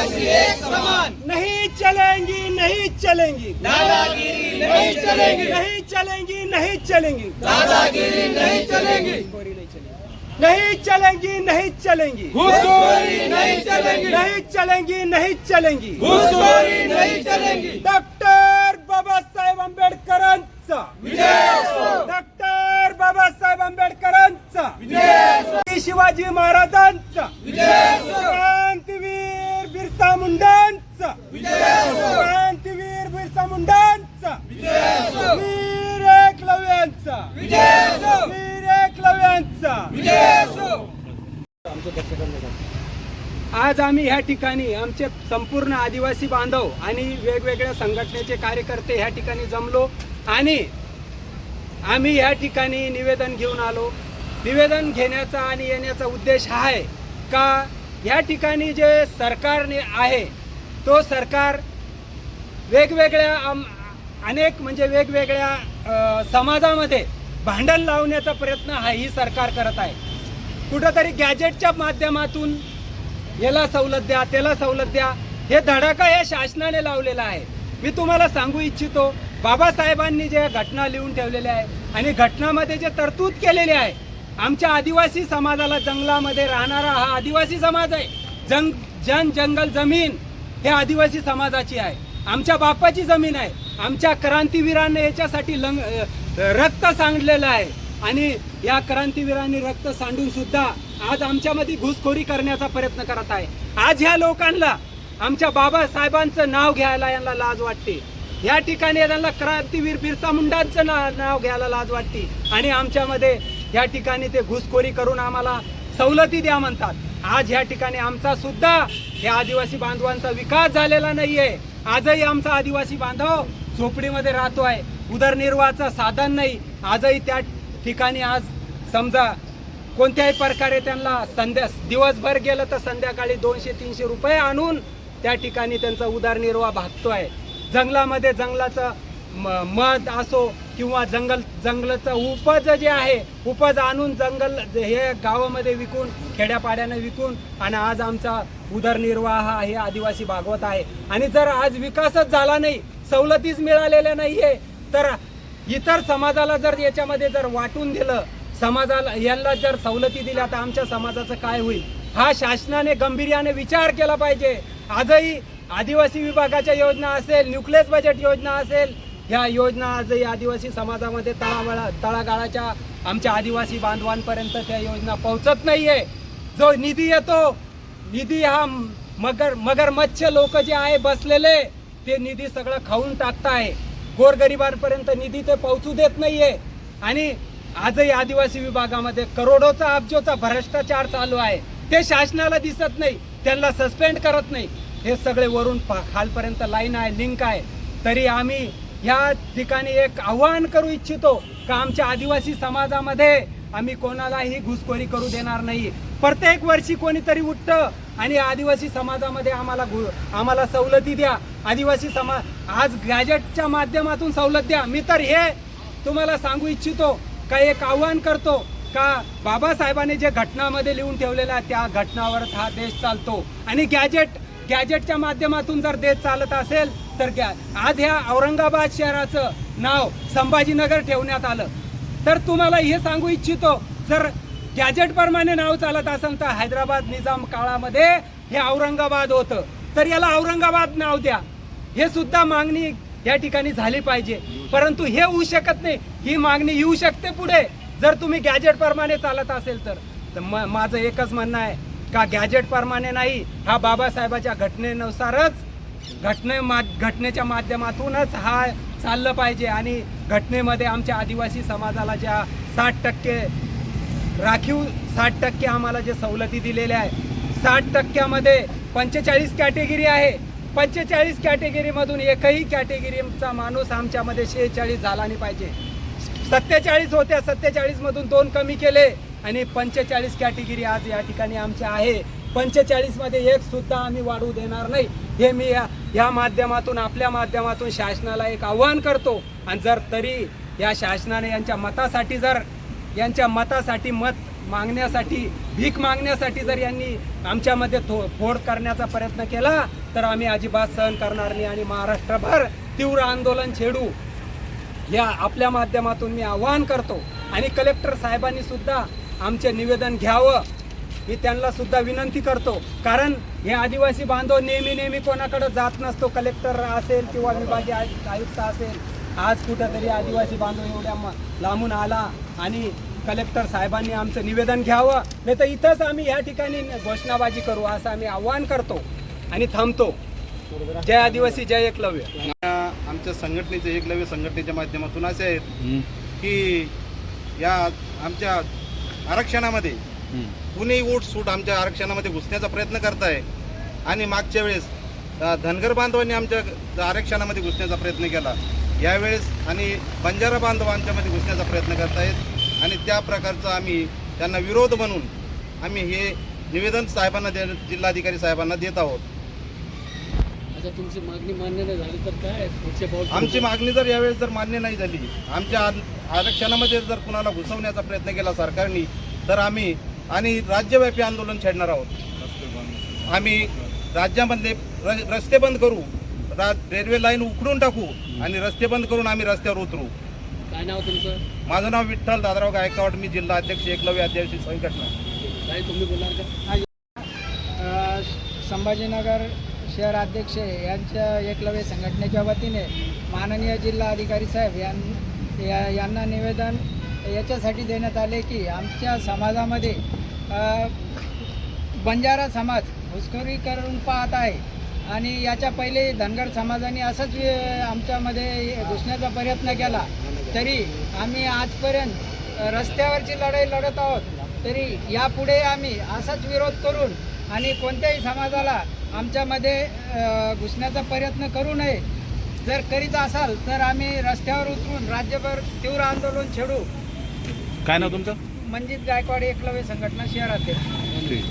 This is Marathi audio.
एक समान नहीं चलेंगी नहीं चलेंगी। दादागिरी नहीं चलेगी। नहीं चलेंगी नहीं चलेंगी। दादागिरी नहीं चलेगी। नहीं चलेंगी नहीं चलेंगी। घुसखोरी नहीं चलेगी। नहीं चलेंगी नहीं चलेंगी। घुसखोरी नहीं चलेगी। डॉक्टर बाबा साहेब विजय आज आम्ही ह्या ठिकाणी आमचे संपूर्ण आदिवासी बांधव आणि वेगवेगळ्या संघटनेचे कार्यकर्ते ह्या ठिकाणी जमलो आणि आम्ही ह्या ठिकाणी निवेदन घेऊन आलो. निवेदन घेण्याचा आणि येण्याचा उद्देश हा आहे का ह्या ठिकाणी जे सरकारने आहे तो सरकार वेगवेगळ्या अनेक म्हणजे वेगवेगळ्या समाजामध्ये भांडण लावण्याचा प्रयत्न हा ही सरकार करत आहे. कुठंतरी गॅजेटच्या माध्यमातून याला सवलत द्या त्याला सवलत द्या. हे धडाका या शासनाने लावलेला आहे. मी तुम्हाला सांगू इच्छितो बाबासाहेबांनी ज्या घटना लिहून ठेवलेल्या आहे आणि घटनामध्ये जे तरतूद केलेली आहे आमच्या आदिवासी समाजाला जंगलामध्ये राहणारा हा आदिवासी समाज आहे. जंग जन जंगल जमीन हे आदिवासी समाजाची आहे. आमच्या बापाची जमीन आहे. आमच्या क्रांतीवीरांनी याच्यासाठी लंग रक्त सांडलेलं आहे. आणि या क्रांतीवीरांनी रक्त सांडून सुद्धा आज आमच्यामध्ये घुसखोरी करण्याचा प्रयत्न करत आहे. आज ह्या लोकांना आमच्या बाबासाहेबांचं नाव घ्यायला यांना लाज वाटते. या ठिकाणी त्यांना क्रांतीवीर बिरसा मुंडांचं ना नाव घ्यायला लाज वाटते. आणि आमच्यामध्ये या ठिकाणी ते घुसखोरी करून आम्हाला सवलती द्या म्हणतात. आज या ठिकाणी आमचा सुद्धा या आदिवासी बांधवांचा विकास झालेला नाहीये. आजही आमचा आदिवासी बांधव झोपडीमध्ये राहतो आहे. उदरनिर्वाहाचं साधन नाही. आजही त्या ठिकाणी आज समजा कोणत्याही प्रकारे त्यांना संध्या दिवसभर गेलं तर संध्याकाळी दोनशे तीनशे रुपये आणून त्या ठिकाणी त्यांचा उदरनिर्वाह भागतो आहे. जंगलामध्ये जंगलाचं म- मध असो किंवा जंगल जंगलाचं उपज जे आहे उपज आणून जंगल हे गावामध्ये विकून खेड्यापाड्यानं विकून आणि आज आमचा उदरनिर्वाह हा हे आदिवासी भागवत आहे. आणि जर आज विकासच झाला नाही सवलतीच मिळालेल्या नाहीये. तर इतर समाजाला जर याच्यामध्ये जर वाटून दिलं समाजाला यांना जर सवलती दिल्या तर आमच्या समाजाचं काय होईल? हा शासनाने गंभीर्याने विचार केला पाहिजे. आजही आदिवासी विभागाच्या योजना असेल न्यूक्लियस बजेट योजना असेल ह्या योजना आजही आदिवासी समाजामध्ये तळावळा तळागाळाच्या आमच्या आदिवासी बांधवांपर्यंत त्या योजना पोहोचत नाही आहे जो निधी येतो निधी हा मगर मगरमच्छ लोक जे आहे बसलेले ते निधी सगळं खाऊन टाकताय. गोरगरिबांपर्यंत निधी ते पोहोचू देत नाहीये. आणि आजही आदिवासी विभागामध्ये करोडोचा अब्जोचा भ्रष्टाचार चालू आहे. ते शासनाला दिसत नाही त्यांना सस्पेंड करत नाही. हे सगळे वरून पा- खालपर्यंत लाईन आहे लिंक आहे. तरी आम्ही या ठिकाणी एक आव्हान करू इच्छितो का आमच्या आदिवासी समाजामध्ये आम्ही कोणालाही घुसखोरी करू देणार नाही. प्रत्येक वर्षी कोणीतरी उठतं आणि आदिवासी समाजामध्ये आम्हाला घु आम्हाला सवलती द्या. आदिवासी समाज आज गॅजेटच्या माध्यमातून सवलत द्या. मी तर हे तुम्हाला सांगू इच्छितो का एक आव्हान करतो का बाबासाहेबांनी जे घटनामध्ये लिहून ठेवलेलं आहे त्या घटनावरच हा देश चालतो. आणि गॅजेट गॅजेटच्या माध्यमातून जर देश चालत असेल तर गॅ आज ह्या औरंगाबाद शहराचं नाव संभाजीनगर ठेवण्यात आलं. तर तुम्हाला हे सांगू इच्छितो जर गॅजेटप्रमाणे नाव चालत असेल तर हैदराबाद निजाम काळामध्ये हे औरंगाबाद होतं. तर याला औरंगाबाद नाव द्या. हे सुद्धा मागणी या ठिकाणी झाली पाहिजे. परंतु हे होऊ शकत नाही. ही मागणी येऊ शकते पुढे. जर तुम्ही गॅजेट प्रमाणे चालत असेल तर. तर म- माझं एकच म्हणणं आहे का गॅजेट प्रमाणे नाही हा बाबासाहेबाच्या घटनेनुसारच घटने मा घटनेच्या माध्यमातूनच हा चाललं पाहिजे. आणि घटनेमध्ये आमच्या आदिवासी समाजाला ज्या साठ टक्के राखीव साठ टक्के आम्हाला जे सवलती दिलेल्या आहे साठ टक्क्यामध्ये पंचेचाळीस कॅटेगरी आहे. पंचेचाळीस कॅटेगरीमधून एकही कॅटेगरीचा माणूस आमच्यामध्ये शेहेचाळीस झाला नाही पाहिजे. सत्तेचाळीस होत्या सत्तेचाळीसमधून दोन कमी केले आणि पंचेचाळीस कॅटेगरी आज या ठिकाणी आमची आहे. पंचेचाळीसमध्ये एक सुद्धा आम्ही वाढवू देणार नाही. हे मी या या माध्यमातून आपल्या माध्यमातून शासनाला एक आव्हान करतो. आणि जर तरी या शासनाने यांच्या मतासाठी जर यांच्या मतासाठी मत मागण्यासाठी भीक मागण्यासाठी जर यांनी आमच्यामध्ये थो फोड करण्याचा प्रयत्न केला तर आम्ही अजिबात सहन करणार नाही आणि महाराष्ट्रभर तीव्र आंदोलन छेडू. या आपल्या माध्यमातून मी आवाहन करतो आणि कलेक्टर साहेबांनी सुद्धा आमचे निवेदन घ्यावं मी त्यांना सुद्धा विनंती करतो. कारण हे आदिवासी बांधव नेहमी नेहमी कोणाकडे जात नसतो कलेक्टर असेल किंवा विभागीय आयु- आयुक्त असेल. आज कुठंतरी आदिवासी बांधव एवढ्या म- लांबून आला आणि कलेक्टर साहेबांनी आमचं निवेदन घ्यावं. नाही तर इथंच आम्ही या ठिकाणी घोषणाबाजी करू असं आम्ही आव्हान करतो आणि थांबतो. जय आदिवासी जय एकलव्य. आमच्या संघटनेचे एकलव्य संघटनेच्या माध्यमातून असे आहेत की या आमच्या आरक्षणामध्ये कुणी ऊट सूट आमच्या आरक्षणामध्ये घुसण्याचा प्रयत्न करताय आणि मागच्या वेळेस धनगर बांधवांनी आमच्या आरक्षणामध्ये घुसण्याचा प्रयत्न केला. यावेळेस आणि बंजारा बांधव आमच्यामध्ये घुसण्याचा प्रयत्न करतायत. आणि त्या प्रकारचा आम्ही त्यांना विरोध म्हणून आम्ही हे निवेदन साहेबांना दे जिल्हाधिकारी साहेबांना देत आहोत. तुमची मागणी मान्य नाही झाली तर काय? पुढचे पाऊल आमची मागणी जर यावेळेस जर मान्य नाही झाली आमच्या आर- आरक्षणामध्ये जर कुणाला घुसवण्याचा प्रयत्न केला सरकारने तर आम्ही आणि राज्यव्यापी आंदोलन छेडणार आहोत. आम्ही राज्यामधले र- रस्ते बंद करू रा रेल्वे लाईन उखडून टाकू आणि रस्ते बंद करून आम्ही रस्त्यावर उतरू. काय नाव तुमचं? माझं नाव विठ्ठल दादराव गायकवाड. मी जिल्हा अध्यक्ष एकलव्य आदिवासी संघटना काय तुम्ही बोलणार का? अ, संभाजीनगर शहर अध्यक्ष यांच्या एकलव्य संघटनेच्या वतीने माननीय जिल्हा अधिकारी साहेब यां या यांना निवेदन याच्यासाठी देण्यात आले की आमच्या समाजामध्ये अ, बंजारा समाज घुसखोरी करून पाहत आहे आणि याच्या पहिले धनगर समाजाने असंच अ, आमच्यामध्ये घुसण्याचा प्रयत्न केला. तरी आम्ही आजपर्यंत रस्त्यावरची लढाई लढत आहोत. तरी यापुढे आम्ही असाच विरोध करून आणि कोणत्याही समाजाला आमच्यामध्ये घुसण्याचा प्रयत्न करू नये. जर करीत असाल तर आम्ही रस्त्यावर उतरून राज्यभर तीव्र आंदोलन छेडू. काय नाव तुमचं? मंजित गायकवाड एकलव्य संघटना ठीक.